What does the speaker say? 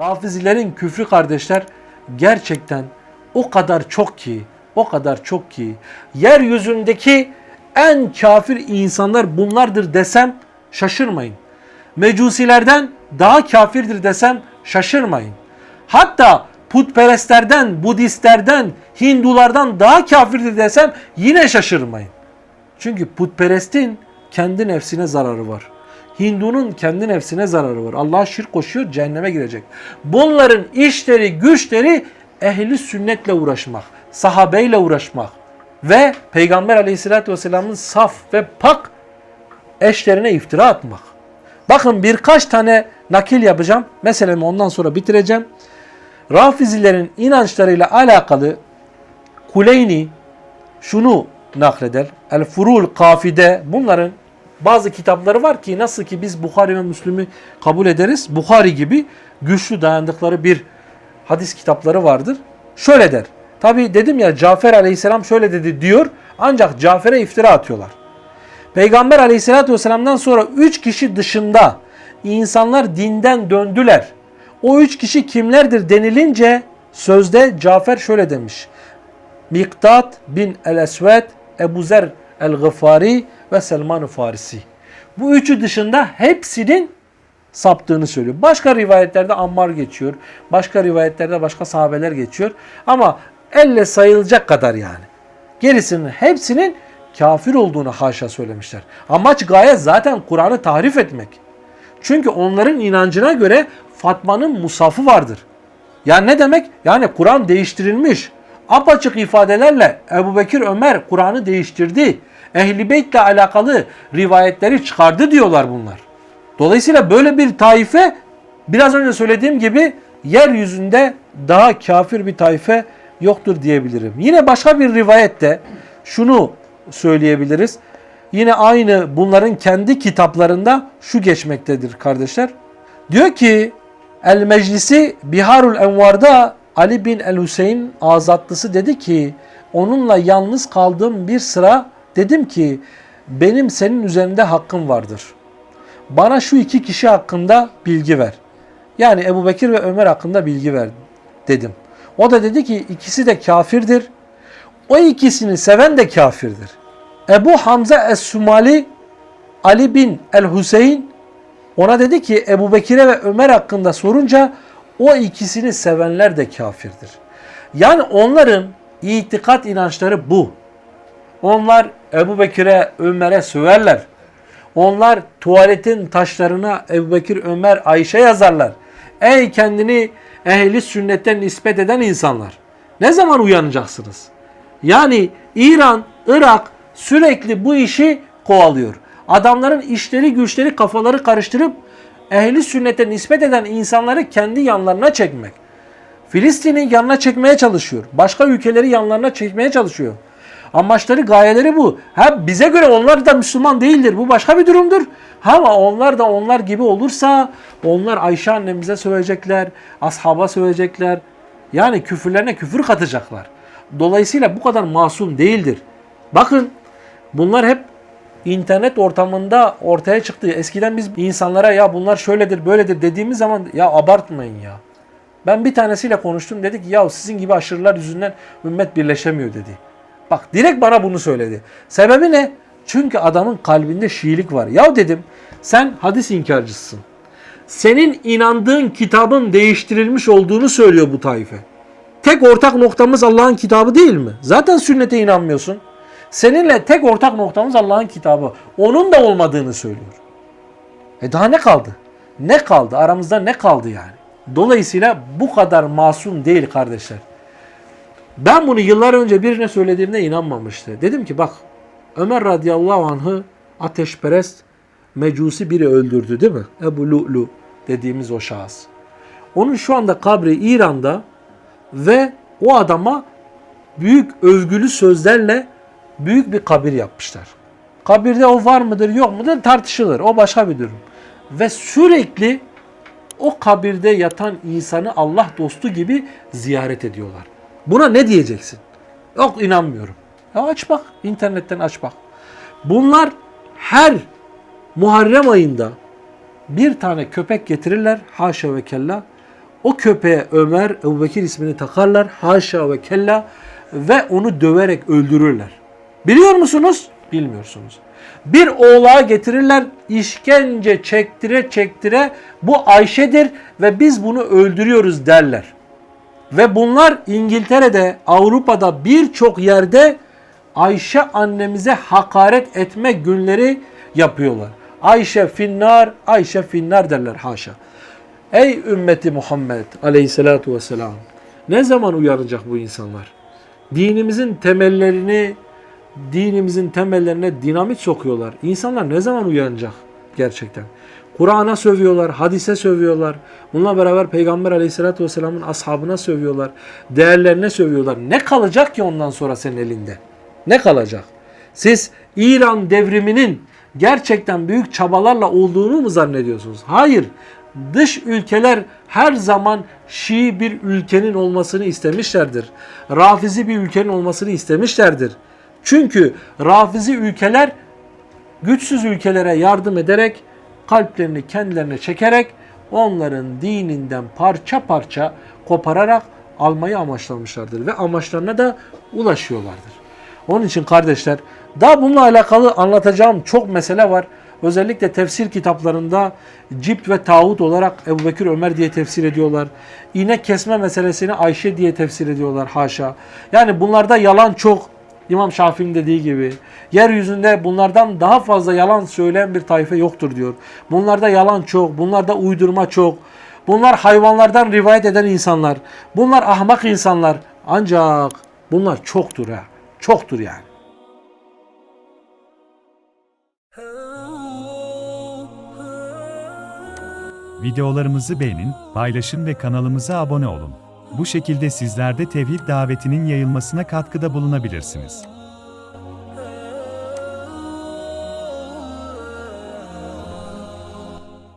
Rafizilerin küfrü kardeşler gerçekten o kadar çok ki, o kadar çok ki yeryüzündeki en kafir insanlar bunlardır desem şaşırmayın. Mecusilerden daha kafirdir desem şaşırmayın. Hatta putperestlerden, Budistlerden, Hindulardan daha kafirdir desem yine şaşırmayın. Çünkü putperestin kendi nefsine zararı var. Hindunun kendi nefsine zararı var. Allah'a şirk koşuyor, cehenneme girecek. Bunların işleri, güçleri ehli sünnetle uğraşmak, sahabeyle uğraşmak ve Peygamber aleyhissalatü vesselamın saf ve pak eşlerine iftira atmak. Bakın birkaç tane nakil yapacağım. Meselemi ondan sonra bitireceğim. Rafizilerin inançlarıyla alakalı Kuleyni şunu nakleder. El Furul Kafide bunların bazı kitapları var ki nasıl ki biz Bukhari ve Müslüm'ü kabul ederiz. Bukhari gibi güçlü dayandıkları bir hadis kitapları vardır. Şöyle der. Tabi dedim ya Cafer aleyhisselam şöyle dedi diyor. Ancak Cafer'e iftira atıyorlar. Peygamber aleyhissalatü vesselam'dan sonra üç kişi dışında insanlar dinden döndüler. O üç kişi kimlerdir denilince sözde Cafer şöyle demiş. Miktat bin el-Esved, Ebu Zer el-Gıfari ve Selman-ı Farisi. Bu üçü dışında hepsinin saptığını söylüyor. Başka rivayetlerde Ammar geçiyor. Başka rivayetlerde başka sahabeler geçiyor. Ama elle sayılacak kadar yani. Gerisinin hepsinin kafir olduğunu haşa söylemişler. Amaç gaye zaten Kur'an'ı tahrif etmek. Çünkü onların inancına göre Fatma'nın musafı vardır. Yani ne demek? Yani Kur'an değiştirilmiş. Apaçık ifadelerle Ebu Bekir Ömer Kur'an'ı değiştirdi. Ehli Beyt'le alakalı rivayetleri çıkardı diyorlar bunlar. Dolayısıyla böyle bir taife biraz önce söylediğim gibi yeryüzünde daha kafir bir taife yoktur diyebilirim. Yine başka bir rivayette şunu söyleyebiliriz. Yine aynı bunların kendi kitaplarında şu geçmektedir kardeşler. Diyor ki El Meclisi Biharul Envar'da Ali bin El Hüseyin azatlısı dedi ki onunla yalnız kaldığım bir sıra dedim ki benim senin üzerinde hakkım vardır. Bana şu iki kişi hakkında bilgi ver. Yani Ebu Bekir ve Ömer hakkında bilgi ver dedim. O da dedi ki ikisi de kafirdir. O ikisini seven de kafirdir. Ebu Hamza Es-Sumali Ali bin El-Hüseyin ona dedi ki Ebu Bekir'e ve Ömer hakkında sorunca o ikisini sevenler de kafirdir. Yani onların itikat inançları bu. Onlar Ebu Bekir'e, Ömer'e söverler. Onlar tuvaletin taşlarına Ebu Bekir, Ömer, Ayşe yazarlar. Ey kendini ehli sünnetten nispet eden insanlar. Ne zaman uyanacaksınız? Yani İran, Irak sürekli bu işi kovalıyor. Adamların işleri güçleri kafaları karıştırıp ehli sünnete nispet eden insanları kendi yanlarına çekmek. Filistin'i yanına çekmeye çalışıyor. Başka ülkeleri yanlarına çekmeye çalışıyor. Amaçları, gayeleri bu. Ha bize göre onlar da Müslüman değildir. Bu başka bir durumdur. Ama onlar da onlar gibi olursa onlar Ayşe annemize söyleyecekler, ashaba söyleyecekler. Yani küfürlerine küfür katacaklar. Dolayısıyla bu kadar masum değildir. Bakın bunlar hep internet ortamında ortaya çıktı. Eskiden biz insanlara ya bunlar şöyledir böyledir dediğimiz zaman ya abartmayın ya. Ben bir tanesiyle konuştum dedi ki ya sizin gibi aşırılar yüzünden ümmet birleşemiyor dedi. Bak direkt bana bunu söyledi. Sebebi ne? Çünkü adamın kalbinde Şiilik var. Ya dedim sen hadis inkarcısın. Senin inandığın kitabın değiştirilmiş olduğunu söylüyor bu taife. Tek ortak noktamız Allah'ın kitabı değil mi? Zaten sünnete inanmıyorsun. Seninle tek ortak noktamız Allah'ın kitabı. Onun da olmadığını söylüyor. E daha ne kaldı? Ne kaldı? Aramızda ne kaldı yani? Dolayısıyla bu kadar masum değil kardeşler. Ben bunu yıllar önce birine söylediğimde inanmamıştı. Dedim ki bak Ömer radıyallahu anh'ı ateşperest mecusi biri öldürdü değil mi? Ebu Lu'lu dediğimiz o şahıs. Onun şu anda kabri İran'da ve o adama büyük övgülü sözlerle büyük bir kabir yapmışlar. Kabirde o var mıdır yok mudur tartışılır. O başka bir durum. Ve sürekli o kabirde yatan insanı Allah dostu gibi ziyaret ediyorlar. Buna ne diyeceksin? Yok inanmıyorum. Ya aç bak. internetten aç bak. Bunlar her Muharrem ayında bir tane köpek getirirler. Haşa ve kella. O köpeğe Ömer, Ebu Bekir ismini takarlar. Haşa ve kella ve onu döverek öldürürler. Biliyor musunuz? Bilmiyorsunuz. Bir oğlağa getirirler, işkence çektire çektire bu Ayşe'dir ve biz bunu öldürüyoruz derler. Ve bunlar İngiltere'de, Avrupa'da birçok yerde Ayşe annemize hakaret etme günleri yapıyorlar. Ayşe finnar, Ayşe finnar derler haşa. Ey ümmeti Muhammed aleyhissalatu vesselam. Ne zaman uyanacak bu insanlar? Dinimizin temellerini, dinimizin temellerine dinamit sokuyorlar. İnsanlar ne zaman uyanacak gerçekten? Kur'an'a sövüyorlar, hadise sövüyorlar. Bununla beraber Peygamber aleyhissalatü vesselamın ashabına sövüyorlar. Değerlerine sövüyorlar. Ne kalacak ki ondan sonra senin elinde? Ne kalacak? Siz İran devriminin gerçekten büyük çabalarla olduğunu mu zannediyorsunuz? Hayır. Dış ülkeler her zaman Şii bir ülkenin olmasını istemişlerdir. Rafizi bir ülkenin olmasını istemişlerdir. Çünkü Rafizi ülkeler güçsüz ülkelere yardım ederek kalplerini kendilerine çekerek onların dininden parça parça kopararak almayı amaçlamışlardır ve amaçlarına da ulaşıyorlardır. Onun için kardeşler daha bununla alakalı anlatacağım çok mesele var. Özellikle tefsir kitaplarında cipt ve tağut olarak Ebu Bekir Ömer diye tefsir ediyorlar. İnek kesme meselesini Ayşe diye tefsir ediyorlar haşa. Yani bunlarda yalan çok. İmam Şafii'nin dediği gibi yeryüzünde bunlardan daha fazla yalan söyleyen bir tayfe yoktur diyor. Bunlarda yalan çok, bunlarda uydurma çok. Bunlar hayvanlardan rivayet eden insanlar. Bunlar ahmak insanlar. Ancak bunlar çoktur ha. Çoktur yani. Videolarımızı beğenin, paylaşın ve kanalımıza abone olun. Bu şekilde sizler de tevhid davetinin yayılmasına katkıda bulunabilirsiniz.